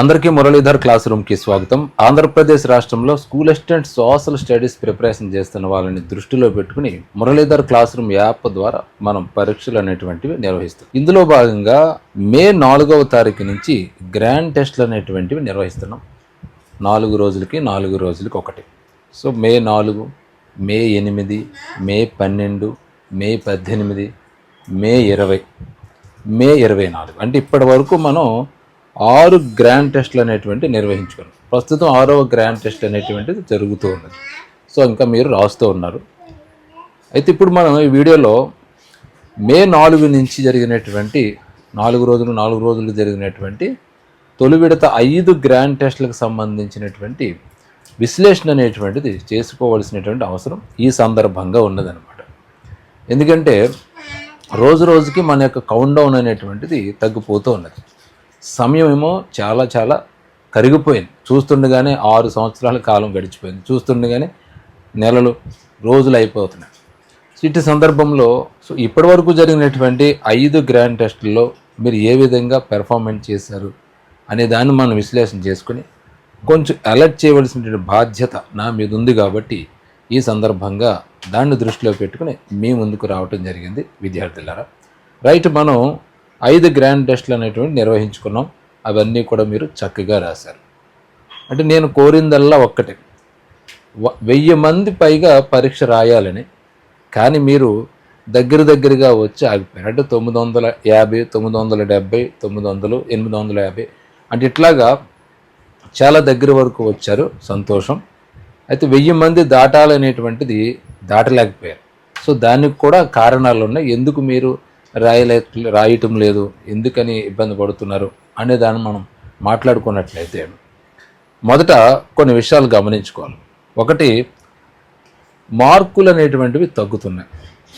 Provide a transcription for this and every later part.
అందరికీ మురళీధర్ క్లాస్ రూమ్కి స్వాగతం. ఆంధ్రప్రదేశ్ రాష్ట్రంలో school assistant social studies preparation చేస్తున్న వాళ్ళని దృష్టిలో పెట్టుకుని మురళీధర్ క్లాస్ రూమ్ యాప్ ద్వారా మనం పరీక్షలు అనేటువంటివి నిర్వహిస్తాం ఇందులో భాగంగా మే నాలుగవ తారీఖు నుంచి గ్రాండ్ టెస్ట్లు అనేటువంటివి నిర్వహిస్తున్నాం. నాలుగు రోజులకి నాలుగు రోజులకి ఒకటి. సో మే నాలుగు మే ఎనిమిది మే పన్నెండు మే పద్దెనిమిది మే ఇరవై మే ఇరవై నాలుగు. అంటే ఇప్పటి వరకు మనం ఆరు గ్రాండ్ టెస్ట్లు అనేటువంటి నిర్వహించుకున్నాం ప్రస్తుతం ఆరవ గ్రాండ్ టెస్ట్ అనేటువంటిది జరుగుతూ ఉన్నది. సో ఇంకా మీరు రాస్తూ ఉన్నారు. అయితే ఇప్పుడు మనం ఈ వీడియోలో మే నాలుగు నుంచి జరిగినటువంటి నాలుగు రోజులు నాలుగు రోజులు జరిగినటువంటి తొలి విడత ఐదు గ్రాండ్ టెస్ట్లకు సంబంధించినటువంటి విశ్లేషణ అనేటువంటిది చేసుకోవాల్సినటువంటి అవసరం ఈ సందర్భంగా ఉన్నదన్నమాట. ఎందుకంటే రోజు రోజుకి మన యొక్క కౌంట్ డౌన్ అనేటువంటిది తగ్గిపోతూ ఉన్నది. సమయం ఏమో చాలా చాలా కరిగిపోయింది. చూస్తుండగానే ఆరు సంవత్సరాల కాలం గడిచిపోయింది. చూస్తుండగానే నెలలు రోజులు అయిపోతున్నాయి. ఇటు సందర్భంలో సో ఇప్పటివరకు జరిగినటువంటి ఐదు గ్రాండ్ టెస్టుల్లో మీరు ఏ విధంగా పెర్ఫార్మెన్స్ చేశారు అనే దాన్ని మనం విశ్లేషణ చేసుకుని కొంచెం అలర్ట్ చేయవలసినటువంటి బాధ్యత నా మీద ఉంది కాబట్టి ఈ సందర్భంగా దాన్ని దృష్టిలో పెట్టుకుని మీ ముందుకు రావటం జరిగింది. విద్యార్థులారా రైట్ మనం ఐదు గ్రాండ్ టెస్ట్లు అనేటువంటి నిర్వహించుకున్నాం. అవన్నీ కూడా మీరు చక్కగా రాశారు. అంటే నేను కోరిందల్లా ఒక్కటే. వ- వెయ్యి మంది పైగా పరీక్ష రాయాలని కానీ మీరు దగ్గర దగ్గరగా వచ్చి ఆగిపోయారు. అంటే తొమ్మిది వందల యాభై తొమ్మిది వందల డెబ్బై తొమ్మిది వందలు ఎనిమిది వందల యాభై. అంటే ఇట్లాగా చాలా దగ్గర వరకు వచ్చారు సంతోషం. అయితే వెయ్యి మంది దాటాలనేటువంటిది దాటలేకపోయారు. సో దానికి కూడా కారణాలు ఉన్నాయి ఎందుకు మీరు రాయలే రాయటం లేదు. ఎందుకని ఇబ్బంది పడుతున్నారు అనే దాన్ని మనం మాట్లాడుకున్నట్లయితే మొదట కొన్ని విషయాలు గమనించుకోవాలి. ఒకటి మార్కులు అనేటువంటివి తగ్గుతున్నాయి.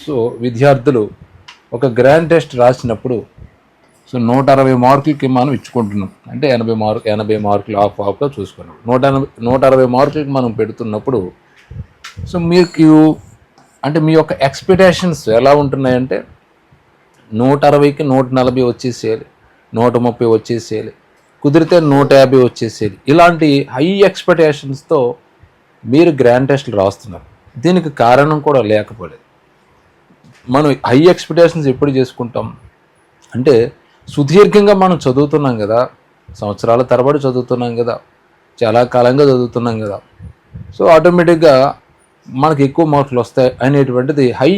సో విద్యార్థులు ఒక గ్రాండ్ టెస్ట్ రాసినప్పుడు సో నూట అరవై మార్కులకి మనం ఇచ్చుకుంటున్నాం. అంటే ఎనభై మార్కు ఎనభై మార్కులు ఆఫ్ ఆఫ్గా చూసుకున్నాం. నూట ఎనభై నూట అరవై మార్కులకి మనం పెడుతున్నప్పుడు సో మీకు అంటే మీ యొక్క ఎక్స్పెక్టేషన్స్ ఎలా ఉంటున్నాయంటే నూట అరవైకి నూట నలభై వచ్చేసేయాలి. నూట ముప్పై వచ్చేసేయాలి. కుదిరితే నూట యాభై వచ్చేసేయాలి. ఇలాంటి హై ఎక్స్పెక్టేషన్స్తో మీరు గ్రాండ్ టెస్ట్లు రాస్తున్నారు. దీనికి కారణం కూడా లేకపోలేదు. మనం హై ఎక్స్పెక్టేషన్స్ ఎప్పుడు చేసుకుంటాం? అంటే సుదీర్ఘంగా మనం చదువుతున్నాం కదా. సంవత్సరాల తరబడి చదువుతున్నాం కదా. చాలా కాలంగా చదువుతున్నాం కదా. సో ఆటోమేటిక్గా మనకి ఎక్కువ మార్కులు వస్తాయి అనేటువంటిది హై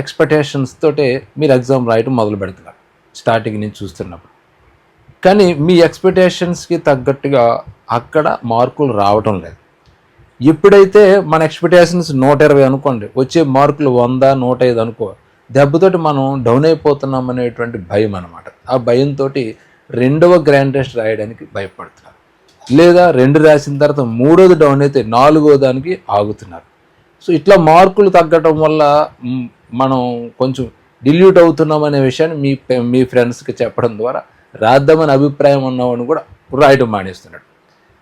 ఎక్స్పెక్టేషన్స్ తోటే మీరు ఎగ్జామ్ రాయటం మొదలు పెడుతున్నారు స్టార్టింగ్ నుంచి చూస్తున్నప్పుడు. కానీ మీ ఎక్స్పెక్టేషన్స్కి తగ్గట్టుగా అక్కడ మార్కులు రావటం లేదు. ఎప్పుడైతే మన ఎక్స్పెక్టేషన్స్ నూట ఇరవై అనుకోండి వచ్చే మార్కులు వంద నూట ఐదు అనుకో దెబ్బతోటి మనం డౌన్ అయిపోతున్నాం అనేటువంటి భయం అనమాట ఆ భయంతో రెండవ గ్రాండ్ టెస్ట్ రాయడానికి భయపడుతున్నారు. లేదా రెండు రాసిన తర్వాత మూడోది డౌన్ అయితే నాలుగో దానికి ఆగుతున్నారు. సో ఇట్లా మార్కులు తగ్గటం వల్ల మనం కొంచెం డిల్యూట్ అవుతున్నాం అనే విషయాన్ని మీ మీ ఫ్రెండ్స్కి చెప్పడం ద్వారా రాద్దామని అభిప్రాయం ఉన్నవాడిని కూడా రాయడం మానేస్తున్నాడు.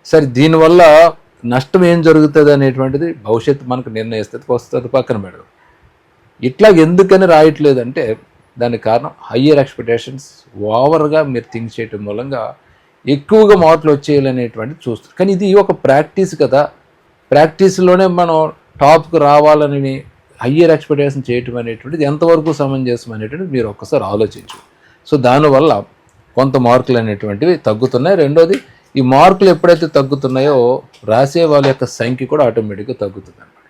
సరే దీనివల్ల నష్టం ఏం జరుగుతుంది అనేటువంటిది భవిష్యత్తు మనకు నిర్ణయిస్తుంది వస్తుంది పక్కన పెడదు. ఇట్లా ఎందుకని రాయట్లేదంటే దానికి కారణం హయ్యర్ ఎక్స్పెక్టేషన్స్ ఓవర్గా మీరు థింక్ చేయటం మూలంగా ఎక్కువగా మార్కులు వచ్చేయాలనేటువంటిది చూస్తారు కానీ ఇది ఒక ప్రాక్టీస్ కదా. ప్రాక్టీస్లోనే మనం టాప్కు రావాలని హయ్యర్ ఎక్స్పెక్టేషన్ చేయటం అనేటువంటిది ఎంతవరకు సమంజసం అనేటువంటిది మీరు ఒక్కసారి ఆలోచించు. సో దానివల్ల కొంత మార్కులు అనేటువంటివి తగ్గుతున్నాయి. రెండోది ఈ మార్కులు ఎప్పుడైతే తగ్గుతున్నాయో రాసే వాళ్ళ యొక్క సంఖ్య కూడా ఆటోమేటిక్గా తగ్గుతుంది అనమాట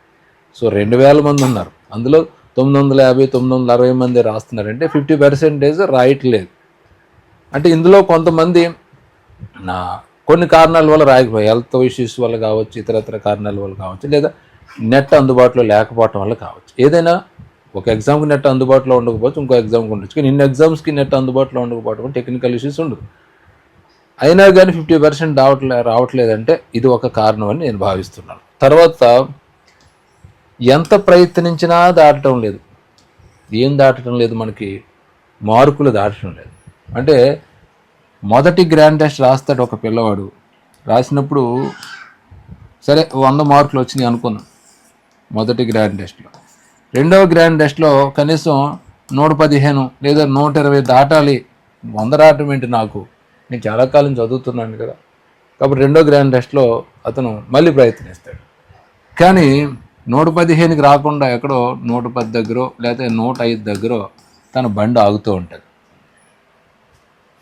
సో రెండు వేల మంది ఉన్నారు. అందులో తొమ్మిది వందల యాభై తొమ్మిది వందల అరవై మంది రాస్తున్నారంటే ఫిఫ్టీ పర్సెంటేజ్ రాయట్లేదు అంటే ఇందులో కొంతమంది నా కొన్ని కారణాల వల్ల రాయకపోయి హెల్త్ ఇష్యూస్ వల్ల కావచ్చు ఇతరత్ర కారణాల వల్ల కావచ్చు లేదా నెట్ అందుబాటులో లేకపోవటం వల్ల కావచ్చు. ఏదైనా ఒక ఎగ్జామ్కి నెట్ అందుబాటులో ఉండకపోవచ్చు ఇంకో ఎగ్జామ్కి ఉండొచ్చు. కానీ ఇన్ని ఎగ్జామ్స్కి నెట్ అందుబాటులో ఉండకపోవడం టెక్నికల్ ఇష్యూస్ ఉండదు అయినా కానీ ఫిఫ్టీ పర్సెంట్ రావట్లే రావట్లేదంటే ఇది ఒక కారణం అని నేను భావిస్తున్నాను. తర్వాత ఎంత ప్రయత్నించినా దాటడం లేదు. ఏం దాటడం లేదు మనకి? మార్కులు దాటడం లేదు. అంటే మొదటి గ్రాండ్ టెస్ట్ రాస్తాడు ఒక పిల్లవాడు. రాసినప్పుడు సరే వంద మార్కులు వచ్చినాయి అనుకున్నాను మొదటి గ్రాండ్ టెస్ట్లో రెండవ గ్రాండ్ టెస్ట్లో కనీసం నూట పదిహేను లేదా నూట ఇరవై దాటాలి. వంద రావటం ఏంటి నాకు? నేను చాలా కాలం చదువుతున్నాను కదా. కాబట్టి రెండో గ్రాండ్ టెస్ట్లో అతను మళ్ళీ ప్రయత్నిస్తాడు కానీ నూట పదిహేనుకి రాకుండా ఎక్కడో నూట పది దగ్గర లేకపోతే నూట ఐదు దగ్గర తన బండి ఆగుతూ ఉంటుంది.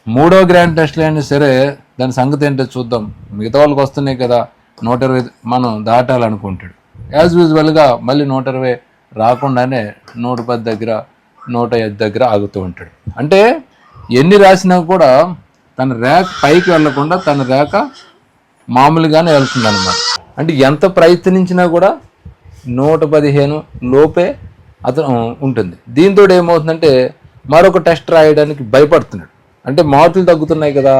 మూడో గ్రాండ్ టెస్ట్లో అయినా సరే దాని సంగతి ఏంటో చూద్దాం. మిగతా వాళ్ళకి వస్తున్నాయి కదా. నూట ఇరవై మనం దాటాలనుకుంటాడు. యాజ్ యూజువల్గా మళ్ళీ నూట ఇరవై రాకుండానే నూట పది దగ్గర నూట ఐదు దగ్గర ఆగుతూ ఉంటాడు. అంటే ఎన్ని రాసినా కూడా తన రేఖ పైకి వెళ్ళకుండా తన రేఖ మామూలుగానే వెళ్తుంది అనమాట అంటే ఎంత ప్రయత్నించినా కూడా నూట పదిహేను లోపే అతను ఉంటుంది. దీంతో ఏమవుతుందంటే మరొక టెస్ట్ రాయడానికి భయపడుతున్నాడు. అంటే మార్కులు తగ్గుతున్నాయి కదా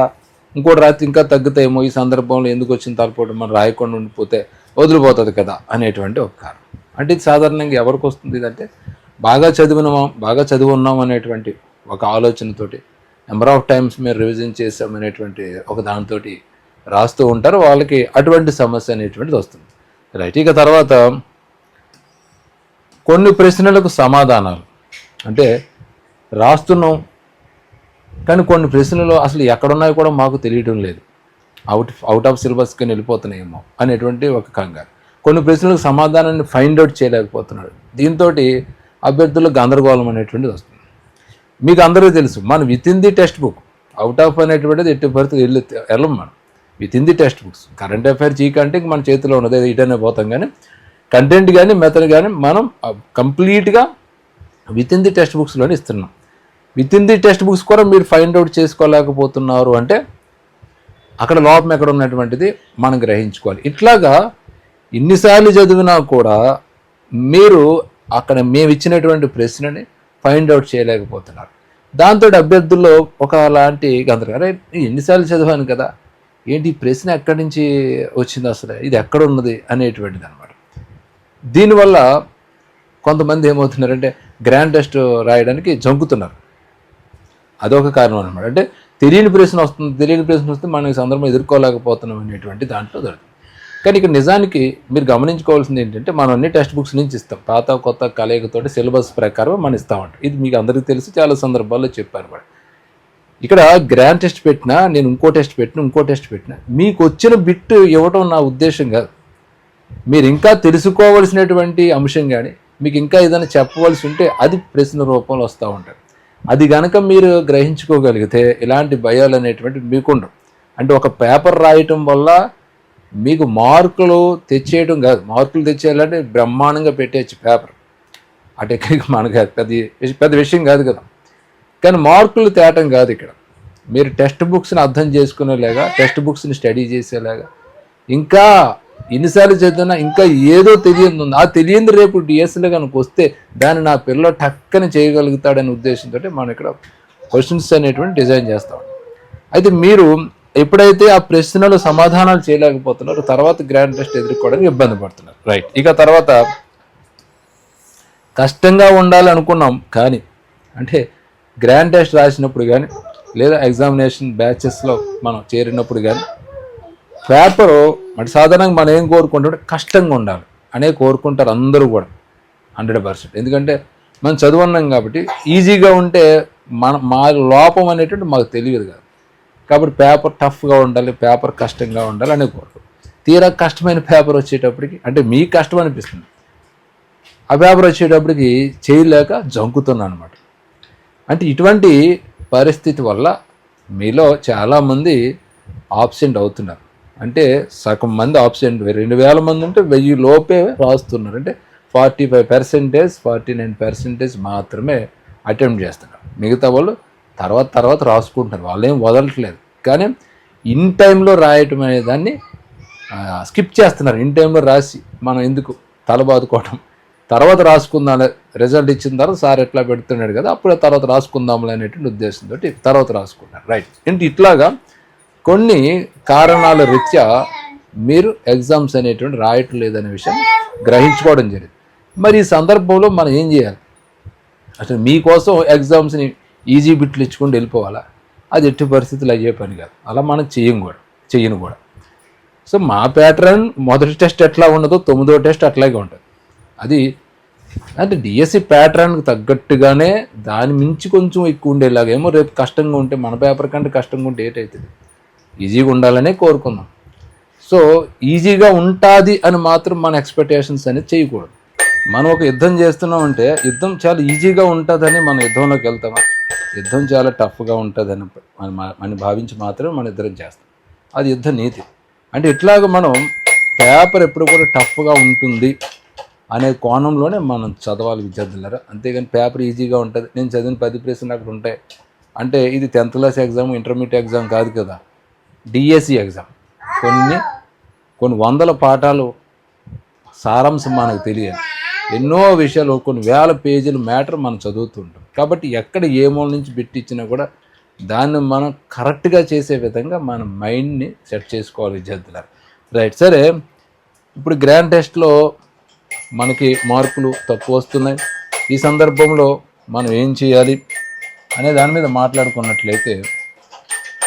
ఇంకోటి రాత్రి ఇంకా తగ్గుతాయేమో ఈ సందర్భంలో ఎందుకు వచ్చిన తలపోవడం మనం రాయకుండా ఉండిపోతే వదిలిపోతుంది కదా అనేటువంటి ఒక కారణం. అంటే ఇది సాధారణంగా ఎవరికి వస్తుంది ఇదంటే బాగా చదివినాం బాగా చదివి ఉన్నాం అనేటువంటి ఒక ఆలోచనతోటి నెంబర్ ఆఫ్ టైమ్స్ మీరు రివిజన్ చేసాం అనేటువంటి ఒక దానితో రాస్తూ ఉంటారు వాళ్ళకి అటువంటి సమస్య అనేటువంటిది వస్తుంది. రైట్ ఇక తర్వాత కొన్ని ప్రశ్నలకు సమాధానాలు. అంటే రాస్తున్నాం కానీ కొన్ని ప్రశ్నలు అసలు ఎక్కడున్నాయో కూడా మాకు తెలియటం లేదు. అవుట్ అవుట్ ఆఫ్ సిలబస్కి వెళ్ళిపోతున్నాయేమో అనేటువంటి ఒక కంగారు. కొన్ని ప్రశ్నలకు సమాధానాన్ని ఫైండ్ అవుట్ చేయలేకపోతున్నాడు. దీంతో అభ్యర్థుల్లో గందరగోళం అనేటువంటిది వస్తుంది. మీకు అందరూ తెలుసు మనం within the textbook out of అనేటువంటిది ఎట్టి పరిస్థితి వెళ్ళి వెళ్ళం మనం. Within the textbooks current affair చీక అంటే మన చేతిలో ఉన్నది ఇటనే పోతాం కానీ కంటెంట్ కానీ మెథడ్ కానీ మనం కంప్లీట్గా విత్ ఇన్ ది టెక్స్ట్ బుక్స్లోనే ఇస్తున్నాం. Within the text books కూడా మీరు ఫైండ్ అవుట్ చేసుకోలేకపోతున్నారు అంటే అక్కడ లోపం ఎక్కడ ఉన్నటువంటిది మనం గ్రహించుకోవాలి. ఇట్లాగా ఇన్నిసార్లు చదివినా కూడా మీరు అక్కడ మేము ఇచ్చినటువంటి ప్రశ్నని ఫైండ్ అవుట్ చేయలేకపోతున్నారు. దాంతో అభ్యర్థుల్లో ఒకలాంటి గందరగోళం. అరే ఎన్నిసార్లు చదివాను కదా? ఏంటి ఈ ప్రశ్న ఎక్కడి నుంచి వచ్చింది అసలు? ఇది ఎక్కడ ఉన్నది? అనేటువంటిది అనమాట దీనివల్ల కొంతమంది ఏమవుతున్నారంటే గ్రాండ్ టెస్ట్ రాయడానికి జంకుతున్నారు. అదొక కారణం అనమాట అంటే తెలియని ప్రశ్న వస్తుంది తెలియని ప్రశ్న వస్తే మనం ఈ సందర్భం ఎదుర్కోలేకపోతున్నాం అనేటువంటి దాంట్లో దొరుకుతుంది కానీ ఇక్కడ నిజానికి మీరు గమనించుకోవాల్సింది ఏంటంటే మనం అన్ని టెక్స్ట్ బుక్స్ నుంచి ఇస్తాం. పాత కొత్త కలయికతోటి సిలబస్ ప్రకారం మనం ఇస్తామంట ఇది మీకు అందరికీ తెలిసి చాలా సందర్భాల్లో చెప్పారు ఇక్కడ గ్రాండ్ టెస్ట్ పెట్టినా నేను ఇంకో టెస్ట్ పెట్టినా ఇంకో టెస్ట్ పెట్టినా మీకు వచ్చిన బిట్ ఇవ్వటం నా ఉద్దేశం కాదు. మీరు ఇంకా తెలుసుకోవలసినటువంటి అంశం కానీ మీకు ఇంకా ఏదైనా చెప్పవలసి ఉంటే అది ప్రశ్న రూపంలో వస్తూ ఉంటారు. అది గనక మీరు గ్రహించుకోగలిగితే ఇలాంటి భయాలు అనేటువంటివి మీకుండవు. అంటే ఒక పేపర్ రాయటం వల్ల మీకు మార్కులు తెచ్చేయడం కాదు. మార్కులు తెచ్చేయాలంటే బ్రహ్మాండంగా పెట్టేయచ్చు పేపర్. ఆ టెక్నిక్ మనకు పెద్ద పెద్ద విషయం కాదు కదా. కానీ మార్కులు తేటం కాదు ఇక్కడ. మీరు టెక్స్ట్ బుక్స్ని అర్థం చేసుకునేలాగా టెక్స్ట్ బుక్స్ని స్టడీ చేసేలాగా ఇంకా ఎన్నిసార్లు చదివినా ఇంకా ఏదో తెలియదు ఉంది. ఆ తెలియంది రేపు డిఎస్ఎల్ కనుక వస్తే దాన్ని నా పిల్లలు టక్కని చేయగలుగుతాడనే ఉద్దేశంతో మనం ఇక్కడ క్వశ్చన్స్ అనేటువంటి డిజైన్ చేస్తాం. అయితే మీరు ఎప్పుడైతే ఆ ప్రశ్నలు సమాధానాలు చేయలేకపోతున్నారో తర్వాత గ్రాండ్ టెస్ట్ ఎదుర్కోవడానికి ఇబ్బంది పడుతున్నారు. రైట్ ఇక తర్వాత కష్టంగా ఉండాలి అనుకున్నాం కానీ అంటే గ్రాండ్ టెస్ట్ రాసినప్పుడు కానీ లేదా ఎగ్జామినేషన్ బ్యాచెస్లో మనం చేరినప్పుడు కానీ పేపరు మరి సాధారణంగా మనం ఏం కోరుకుంటాం కష్టంగా ఉండాలి. అనే కోరుకుంటారు అందరూ కూడా. Hundred percent. ఎందుకంటే మనం చదువున్నాం కాబట్టి ఈజీగా ఉంటే మన మా లోపం అనేటువంటి మాకు తెలియదు కాదు. కాబట్టి పేపర్ టఫ్గా ఉండాలి పేపర్ కష్టంగా ఉండాలి అనే కోరుకు తీరా కష్టమైన పేపర్ వచ్చేటప్పటికి అంటే మీ కష్టం అనిపిస్తుంది. ఆ పేపర్ వచ్చేటప్పటికి చేయలేక జంకుతున్నాను అనమాట అంటే ఇటువంటి పరిస్థితి వల్ల మీలో చాలామంది ఆబ్సెంట్ అవుతున్నారు. అంటే సగం మంది ఆబ్సెంట్ రెండు వేల మంది ఉంటే వెయ్యి లోపే రాస్తున్నారు. అంటే forty five percentage forty nine percentage మాత్రమే అటెంప్ట్ చేస్తున్నారు. మిగతా వాళ్ళు తర్వాత తర్వాత రాసుకుంటున్నారు. వాళ్ళు ఏం వదలట్లేదు. కానీ ఇన్ టైంలో రాయటం అనే దాన్ని స్కిప్ చేస్తున్నారు. ఇన్ టైంలో రాసి మనం ఎందుకు తల బాదుకోవటం తర్వాత రాసుకుందాం రిజల్ట్ ఇచ్చిన తర్వాత సార్ ఎట్లా పెడుతున్నాడు కదా అప్పుడే తర్వాత రాసుకుందాంలే అనేటువంటి ఉద్దేశంతో తర్వాత రాసుకున్నారు రైట్. ఏంటి ఇట్లాగా కొన్ని కారణాల రీత్యా మీరు ఎగ్జామ్స్ అనేటువంటి రాయటం లేదనే విషయం గ్రహించుకోవడం జరిగింది. మరి ఈ సందర్భంలో మనం ఏం చేయాలి? అసలు మీకోసం ఎగ్జామ్స్ని ఈజీ బిట్లు ఇచ్చుకుంటూ వెళ్ళిపోవాలా? అది ఎట్టి పరిస్థితులు అయ్యే పని కాదు. అలా మనం చేయం కూడా చేయను కూడా. సో మా ప్యాటర్న్ మొదటి టెస్ట్ ఎట్లా ఉండదో తొమ్మిదో టెస్ట్ అట్లాగే ఉంటుంది. అది అంటే డిఎస్సి ప్యాటర్న్కి తగ్గట్టుగానే దాని మించి కొంచెం ఎక్కువ ఉండేలాగా ఏమో రేపు కష్టంగా ఉంటే మన పేపర్ కంటే కష్టంగా ఉంటే ఏటవుతుంది ఈజీగా ఉండాలనే కోరుకుందాం. సో ఈజీగా ఉంటుంది అని మాత్రం మన ఎక్స్పెక్టేషన్స్ అనేది చేయకూడదు. మనం ఒక యుద్ధం చేస్తున్నాం అంటే యుద్ధం చాలా ఈజీగా ఉంటుందని మన యుద్ధంలోకి వెళ్తామా? యుద్ధం చాలా టఫ్గా ఉంటుందని మనం అని భావించి మాత్రం మన యుద్ధం చేస్తాం. అది యుద్ధ నీతి. అంటే ఇట్లాగ మనం పేపర్ ఎప్పుడు కూడా టఫ్గా ఉంటుంది అనే కోణంలోనే మనం చదవాలి విద్యార్థులారా. అంతేగాని పేపర్ ఈజీగా ఉంటుంది. నేను చదివిన పది ప్రశ్నలు అక్కడ ఉంటాయి. అంటే ఇది tenth class exam intermediate exam కాదు కదా. డిఎస్సి ఎగ్జామ్ కొన్ని కొన్ని వందల పాఠాలు సారాంశం మనకు తెలియదు. ఎన్నో విషయాలు కొన్ని వేల పేజీల మ్యాటర్ మనం చదువుతుంటాం. కాబట్టి ఎక్కడ ఏ మూల నుంచి పెట్టించినా కూడా దాన్ని మనం కరెక్ట్గా చేసే విధంగా మన మైండ్ని సెట్ చేసుకోవాలి విద్యార్థుల రైట్ సరే. ఇప్పుడు గ్రాండ్ టెస్ట్లో మనకి మార్కులు తక్కువ వస్తున్నాయి. ఈ సందర్భంలో మనం ఏం చేయాలి అనే దాని మీద మాట్లాడుకున్నట్లయితే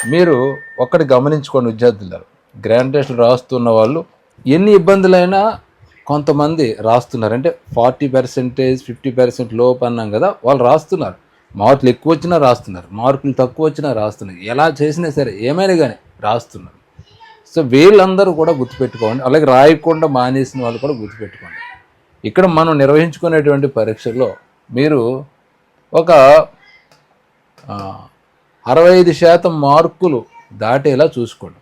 మీరు ఒక్కటి గమనించుకోండి విద్యార్థులు గ్రాండ్ టెస్ట్లు రాస్తున్న వాళ్ళు ఎన్ని ఇబ్బందులైనా కొంతమంది రాస్తున్నారు. అంటే ఫార్టీ పర్సెంటేజ్ ఫిఫ్టీ పర్సెంట్ లోపు అన్నాం కదా వాళ్ళు రాస్తున్నారు. మార్కులు ఎక్కువ వచ్చినా రాస్తున్నారు. మార్కులు తక్కువ వచ్చినా రాస్తున్నారు. ఎలా చేసినా సరే ఏమైనా కానీ రాస్తున్నారు. సో వీళ్ళందరూ కూడా గుర్తుపెట్టుకోండి. అలాగే రాయకుండా మానేసిన వాళ్ళు కూడా గుర్తుపెట్టుకోండి. ఇక్కడ మనం నిర్వహించుకునేటువంటి పరీక్షల్లో మీరు ఒక అరవై ఐదు శాతం మార్కులు దాటేలా చూసుకోండి.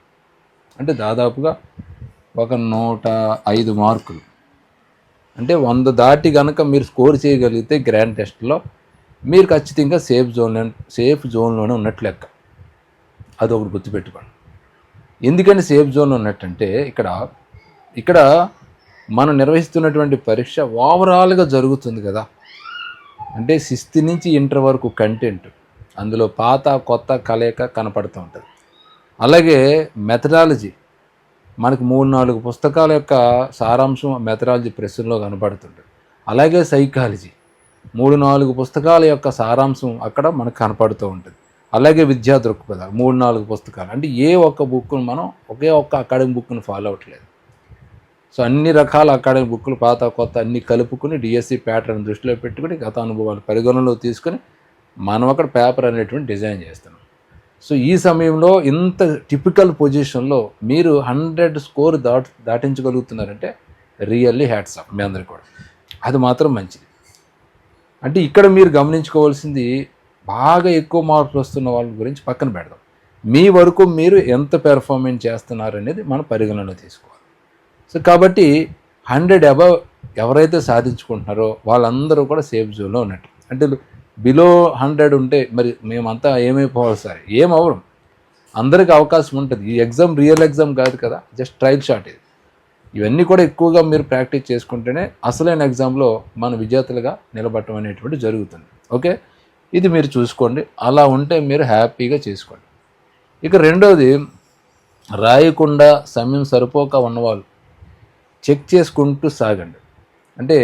అంటే దాదాపుగా ఒక నూట ఐదు మార్కులు. అంటే వంద దాటి కనుక మీరు స్కోర్ చేయగలిగితే గ్రాండ్ టెస్ట్లో మీరు ఖచ్చితంగా సేఫ్ జోన్లో సేఫ్ జోన్లోనే ఉన్నట్లు లెక్క. అది ఒకటి గుర్తుపెట్టుకోండి. ఎందుకని సేఫ్ జోన్ ఉన్నట్టంటే ఇక్కడ ఇక్కడ మనం నిర్వహిస్తున్నటువంటి పరీక్ష ఓవరాల్గా జరుగుతుంది కదా. అంటే సిక్స్త్ నుంచి ఇంటర్ వరకు కంటెంట్. అందులో పాత కొత్త కలయిక కనపడుతూ ఉంటుంది. అలాగే మెథడాలజీ. మనకు మూడు నాలుగు పుస్తకాల యొక్క సారాంశం మెథడాలజీ ప్రశ్నలో కనపడుతుంటుంది. అలాగే సైకాలజీ. మూడు నాలుగు పుస్తకాల యొక్క సారాంశం అక్కడ మనకు కనపడుతూ ఉంటుంది. అలాగే విద్యా దృక్పథాలు. మూడు నాలుగు పుస్తకాలు. అంటే ఏ ఒక్క బుక్ను మనం ఒకే ఒక్క అకాడమిక్ బుక్ను ఫాలో అవ్వట్లేదు సో అన్ని రకాల అకాడమిక్ బుక్లు పాత కొత్త అన్ని కలుపుకుని డిఎస్సి ప్యాటర్న్ దృష్టిలో పెట్టుకుని గత అనుభవాలు పరిగణనలో తీసుకుని మనం అక్కడ పేపర్ అనేటువంటి డిజైన్ చేస్తున్నాం. సో ఈ సమయంలో ఇంత టిపికల్ పొజిషన్లో మీరు హండ్రెడ్ స్కోర్ దాట్ దాటించగలుగుతున్నారంటే రియల్లీ హ్యాట్స్ ఆఫ్ మీ అందరికి కూడా. అది మాత్రం మంచిది. అంటే ఇక్కడ మీరు గమనించుకోవాల్సింది బాగా ఎక్కువ మార్కులు వస్తున్న వాళ్ళ గురించి పక్కన పెడదాం. మీ వరకు మీరు ఎంత పెర్ఫార్మెన్స్ చేస్తున్నారు అనేది మనం పరిగణనలో తీసుకోవాలి. సో కాబట్టి హండ్రెడ్ అబవ్ ఎవరైతే సాధించుకుంటున్నారో వాళ్ళందరూ కూడా సేఫ్ జోన్లో ఉన్నట్టు. అంటే బిలో హండ్రెడ్ ఉంటే మరి మేమంతా ఏమైపోవాలి సార్? ఏమవరం అందరికి అవకాశం ఉంటుంది. ఈ ఎగ్జామ్ రియల్ ఎగ్జామ్ కాదు కదా జస్ట్ ట్రయల్ షాట్ ఇది. ఇవన్నీ కూడా ఎక్కువగా మీరు ప్రాక్టీస్ చేసుకుంటేనే అసలైన ఎగ్జామ్లో మన విద్యార్థులుగా నిలబడటం అనేటువంటి జరుగుతుంది. ఓకే? ఇది మీరు చూసుకోండి. అలా ఉంటే మీరు హ్యాపీగా చేసుకోండి. ఇక రెండవది రాయకుండా సమయం సరిపోక ఉన్నవాళ్ళు చెక్ చేసుకుంటూ సాగండి. అంటే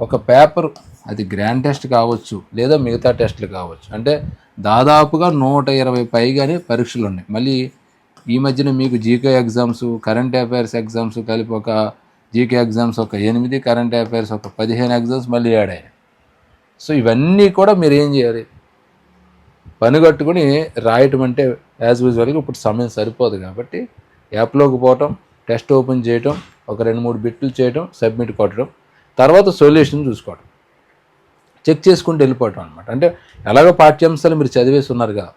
ఒక పేపర్ అది గ్రాండ్ టెస్ట్ కావచ్చు లేదా మిగతా టెస్టులు కావచ్చు. అంటే దాదాపుగా నూట ఇరవై పైగానే పరీక్షలు ఉన్నాయి. మళ్ళీ ఈ మధ్యన మీకు GK exams current affairs exams కలిపి ఒక జీకే ఎగ్జామ్స్ ఒక ఎనిమిది కరెంట్ అఫైర్స్ ఒక పదిహేను ఎగ్జామ్స్ మళ్ళీ ఆడాయి సో ఇవన్నీ కూడా మీరు ఏం చేయాలి? పని కట్టుకుని రాయటం అంటే యాజ్ యూజువల్గా ఇప్పుడు సమయం సరిపోదు కాబట్టి యాప్లోకి పోవటం టెస్ట్ ఓపెన్ చేయటం ఒక రెండు మూడు బిట్లు చేయటం సబ్మిట్ కొట్టడం తర్వాత సొల్యూషన్ చూసుకోవడం చెక్ చేసుకుంటూ వెళ్ళిపోవటం అనమాట అంటే ఎలాగో పాఠ్యాంశాలు మీరు చదివేసి ఉన్నారు కదా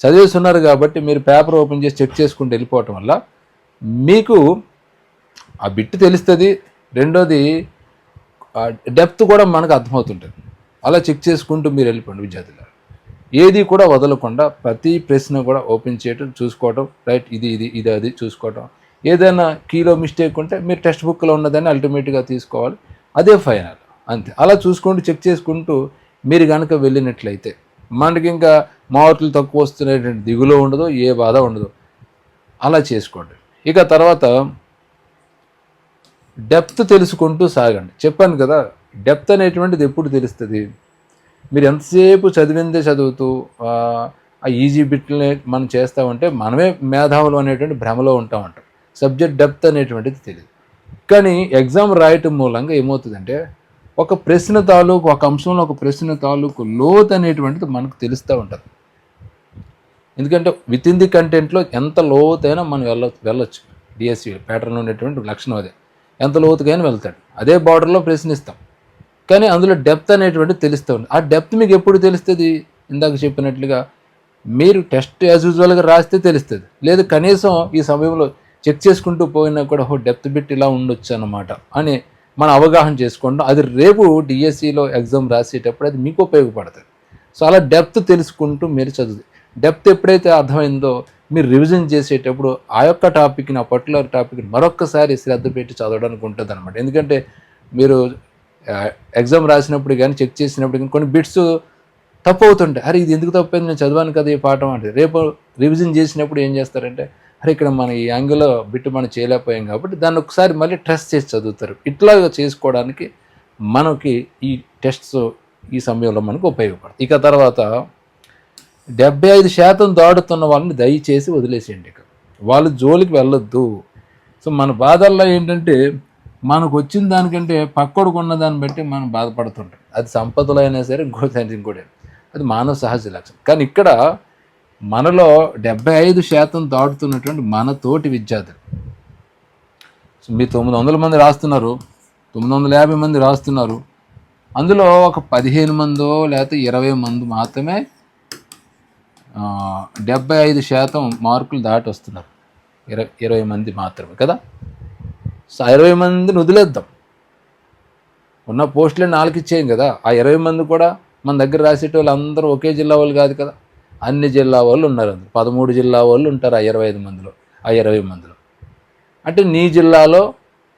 చదివేసి ఉన్నారు కాబట్టి మీరు పేపర్ ఓపెన్ చేసి చెక్ చేసుకుంటూ వెళ్ళిపోవటం వల్ల మీకు ఆ బిట్ తెలుస్తుంది. రెండోది డెప్త్ కూడా మనకు అర్థమవుతుంటుంది. అలా చెక్ చేసుకుంటూ మీరు వెళ్ళిపోండి విద్యార్థులు ఏది కూడా వదలకుండా ప్రతి ప్రశ్న కూడా ఓపెన్ చేయటం చూసుకోవటం రైట్ ఇది ఇది ఇది అది చూసుకోవటం. ఏదైనా కీలో మిస్టేక్ ఉంటే మీరు టెక్స్ట్ బుక్లో ఉన్నదాన్ని అల్టిమేట్గా తీసుకోవాలి. అదే ఫైనల్. అంతే. అలా చూసుకుంటూ చెక్ చేసుకుంటూ మీరు కనుక వెళ్ళినట్లయితే. మనకి ఇంకా మార్కులు తక్కువ వస్తున్నటువంటి దిగులో ఉండదు ఏ బాధ ఉండదు. అలా చేసుకోండి. ఇక తర్వాత డెప్త్ తెలుసుకుంటూ సాగండి. చెప్పాను కదా డెప్త్ అనేటువంటిది ఎప్పుడు తెలుస్తుంది? మీరు ఎంతసేపు చదివిందే చదువుతూ ఆ, ఈజీ బిట్లనే మనం చేస్తామంటే మనమే మేధావులు అనేటువంటి భ్రమలో ఉంటామంట. సబ్జెక్ట్ డెప్త్ అనేటువంటిది తెలియదు కానీ ఎగ్జామ్ రాయటం మూలంగా ఏమవుతుందంటే ఒక ప్రశ్న తాలూకు ఒక అంశంలో ఒక ప్రశ్న తాలూకు లోతు అనేటువంటిది మనకు తెలుస్తూ ఉంటుంది. ఎందుకంటే విత్ ఇన్ ది కంటెంట్లో ఎంత లోతైనా మనం వెళ్ళ వెళ్ళొచ్చు. డిఎస్సి ప్యాటర్న్ ఉండేటువంటి లక్షణం అదే. ఎంత లోతుకైనా వెళ్తాడు. అదే బార్డర్లో ప్రశ్నిస్తాం. కానీ అందులో డెప్త్ అనేటువంటిది తెలుస్తూ ఉంటుంది ఆ డెప్త్ మీకు ఎప్పుడు తెలుస్తుంది? ఇందాక చెప్పినట్లుగా మీరు టెస్ట్ యాజ్ యూజువల్గా రాస్తే తెలుస్తుంది. లేదు కనీసం ఈ సమయంలో చెక్ చేసుకుంటూ పోయినా కూడా ఓ డెప్త్ బిట్ ఇలా ఉండొచ్చు అన్నమాట. అని మన అవగాహన చేసుకుంటాం అది రేపు డిఎస్సిలో ఎగ్జామ్ రాసేటప్పుడు అది మీకు ఉపయోగపడుతుంది. సో అలా డెప్త్ తెలుసుకుంటూ మీరు చదువు డెప్త్ ఎప్పుడైతే అర్థమైందో మీరు రివిజన్ చేసేటప్పుడు ఆ యొక్క టాపిక్ని ఆ పర్టికులర్ టాపిక్ని మరొక్కసారి శ్రద్ధ పెట్టి చదవడానికి ఉంటుంది అనమాట ఎందుకంటే మీరు ఎగ్జామ్ రాసినప్పుడు కానీ చెక్ చేసినప్పుడు కానీ కొన్ని బిట్స్ తప్పు అవుతుంటాయి. అరే ఇది ఎందుకు తప్పైంది నేను చదివాను కదా ఈ పాఠం అంటే రేపు రివిజన్ చేసినప్పుడు ఏం చేస్తారంటే అరే ఇక్కడ మన ఈ యాంగిల్లో బిట్టు మనం చేయలేకపోయాం కాబట్టి దాన్ని ఒకసారి మళ్ళీ టెస్ట్ చేసి చదువుతారు. ఇట్లా చేసుకోవడానికి మనకి ఈ టెస్ట్స్ ఈ సమయంలో మనకు ఉపయోగపడుతుంది ఇక తర్వాత డెబ్బై ఐదు శాతం దాడుతున్న వాళ్ళని దయచేసి వదిలేసేయండి ఇక. వాళ్ళు జోలికి వెళ్ళొద్దు. సో మన బాధల్లో ఏంటంటే మనకు వచ్చిన దానికంటే పక్కోడికి ఉన్న దాన్ని బట్టి మనం బాధపడుతుంటాం. అది సంపదలో అయినా సరే ఇంకోటి అంటే ఇంకోటి అది మానవ సహజ లక్షణం. కానీ ఇక్కడ మనలో డెబ్బై ఐదు శాతం దాటుతున్నటువంటి మన తోటి విద్యార్థులు. మీ తొమ్మిది వందల మంది రాస్తున్నారు తొమ్మిది వందల యాభై మంది రాస్తున్నారు. అందులో ఒక పదిహేను మందో లేకపోతే ఇరవై మంది మాత్రమే డెబ్బై ఐదు శాతం మార్కులు దాటి వస్తున్నారు. ఇరవై ఇరవై మంది మాత్రమే కదా? సో ఇరవై మందిని వదిలేద్దాం. ఉన్న పోస్టులే నాలుగు ఇచ్చేయం కదా. ఆ ఇరవై మంది కూడా మన దగ్గర రాసేటోళ్ళు అందరూ ఒకే జిల్లా వాళ్ళు కాదు కదా. అన్ని జిల్లా వాళ్ళు ఉన్నారు అందులో. పదమూడు జిల్లా వాళ్ళు ఉంటారు ఆ ఇరవై ఐదు మందిలో ఆ ఇరవై మందిలో. అంటే నీ జిల్లాలో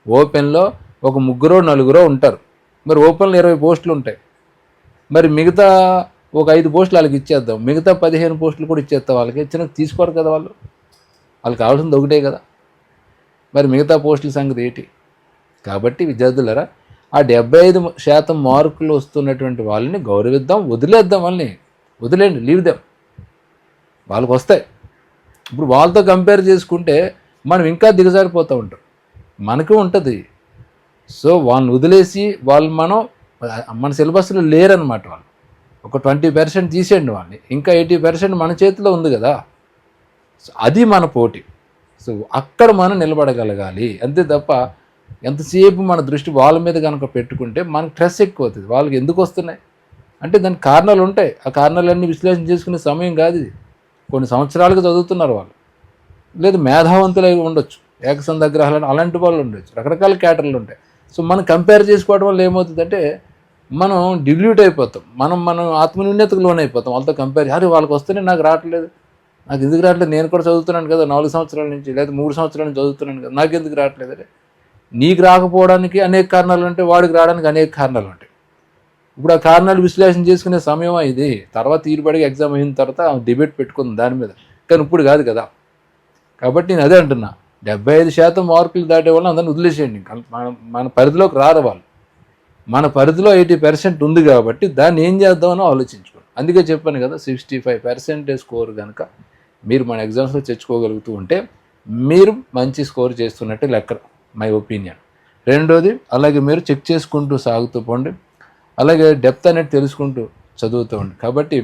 ఓపెన్లో ఒక ముగ్గురో నలుగురో ఉంటారు. మరి ఓపెన్లో ఇరవై పోస్టులు ఉంటాయి. మరి మిగతా ఒక ఐదు పోస్టులు వాళ్ళకి ఇచ్చేద్దాం. మిగతా పదిహేను పోస్టులు కూడా ఇచ్చేస్తాం. వాళ్ళకి ఇచ్చిన తీసుకోరు కదా వాళ్ళు. వాళ్ళకి కావాల్సింది ఒకటే కదా. మరి మిగతా పోస్టుల సంగతి ఏంటి? కాబట్టి విద్యార్థులరా ఆ డెబ్బై ఐదు శాతం మార్కులు వస్తున్నటువంటి వాళ్ళని గౌరవిద్దాం వదిలేద్దాం వాళ్ళని. వదిలేండి లీవ్ దాం వాళ్ళకి వస్తాయి. ఇప్పుడు వాళ్ళతో కంపేర్ చేసుకుంటే మనం ఇంకా దిగజారిపోతూ ఉంటాం. మనకు ఉంటుంది. సో వాళ్ళని వదిలేసి వాళ్ళు మనం మన సిలబస్లో లేరనమాట వాళ్ళు. ఒక ట్వంటీ పర్సెంట్ తీసేయండి వాళ్ళని. ఇంకా ఎయిటీ పర్సెంట్ మన చేతిలో ఉంది కదా. సో అది మన పోటీ. సో అక్కడ మనం నిలబడగలగాలి. అంతే తప్ప ఎంతసేపు మన దృష్టి వాళ్ళ మీద కనుక పెట్టుకుంటే మనకు స్ట్రెస్ ఎక్కువ అవుతుంది వాళ్ళకి ఎందుకు వస్తున్నాయి? అంటే దానికి కారణాలు ఉంటాయి. ఆ కారణాలన్నీ విశ్లేషణ చేసుకునే సమయం కాదు ఇది. కొన్ని సంవత్సరాలుగా చదువుతున్నారు వాళ్ళు. లేదు మేధావంతులు ఉండొచ్చు. ఏకసంధ గ్రహాలు అలాంటి వాళ్ళు ఉండొచ్చు. రకరకాల క్యాటర్లు ఉంటాయి. సో మనం కంపేర్ చేసుకోవడం వల్ల ఏమవుతుందంటే మనం డిల్యూట్ అయిపోతాం. మనం మనం ఆత్మన్యూన్యతకు అయిపోతాం వాళ్ళతో కంపేర్ అరే వాళ్ళకి వస్తేనే నాకు రావట్లేదు. నాకు ఎందుకు రావట్లేదు? నేను కూడా చదువుతున్నాను కదా నాలుగు సంవత్సరాల నుంచి లేదా మూడు సంవత్సరాల నుంచి చదువుతున్నాను కదా నాకు ఎందుకు రావట్లేదు? అంటే నీకు రాకపోవడానికి అనేక కారణాలు ఉంటాయి వాడికి రావడానికి అనేక కారణాలు ఉంటాయి. ఇప్పుడు ఆ కారణాలు విశ్లేషణ చేసుకునే సమయం ఇది? తర్వాత తీరుబడిగా ఎగ్జామ్ అయిన తర్వాత డిబేట్ పెట్టుకుంది దాని మీద. కానీ ఇప్పుడు కాదు కదా. కాబట్టి నేను అదే అంటున్నా. డెబ్బై ఐదు శాతం మార్కులు దాటే వాళ్ళని అందరిని వదిలేసేయండి. మన మన పరిధిలోకి రారు వాళ్ళు. మన పరిధిలో ఎయిటీ పర్సెంట్ ఉంది కాబట్టి దాన్ని ఏం చేద్దామని ఆలోచించుకోండి. అందుకే చెప్పాను కదా సిక్స్టీ ఫైవ్ పర్సెంటేజ్ స్కోర్ కనుక మీరు మన ఎగ్జామ్స్లో తెచ్చుకోగలుగుతూ ఉంటే మీరు మంచి స్కోర్ చేస్తున్నట్టు లెక్క మై ఒపీనియన్ రెండోది అలాగే మీరు చెక్ చేసుకుంటూ సాగుతూ పోండి. అలాగే డెప్త్ అనేది తెలుసుకుంటూ చదువుతూ ఉండి. కాబట్టి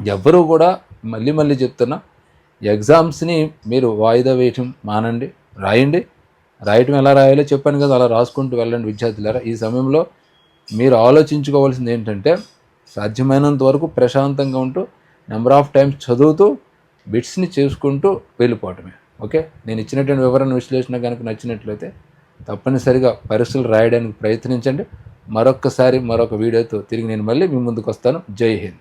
ఎవ్వరూ కూడా మళ్ళీ మళ్ళీ చెప్తున్నా ఎగ్జామ్స్ని మీరు వాయిదా వేయటం మానండి రాయండి. రాయటం ఎలా రాయాలో చెప్పాను కదా అలా రాసుకుంటూ వెళ్ళండి విద్యార్థులారా. ఈ సమయంలో మీరు ఆలోచించుకోవాల్సింది ఏంటంటే సాధ్యమైనంత వరకు ప్రశాంతంగా ఉంటూ నెంబర్ ఆఫ్ టైమ్స్ చదువుతూ బిట్స్ని చేసుకుంటూ వెళ్ళిపోవటమే. ఓకే? నేను ఇచ్చినటువంటి వివరణ విశ్లేషణ కనుక నచ్చినట్లయితే తప్పనిసరిగా పరీక్షలు రాయడానికి ప్రయత్నించండి. మరొక్కసారి మరొక వీడియోతో తిరిగి నేను మళ్ళీ మీ ముందుకు వస్తాను. జై హింద్.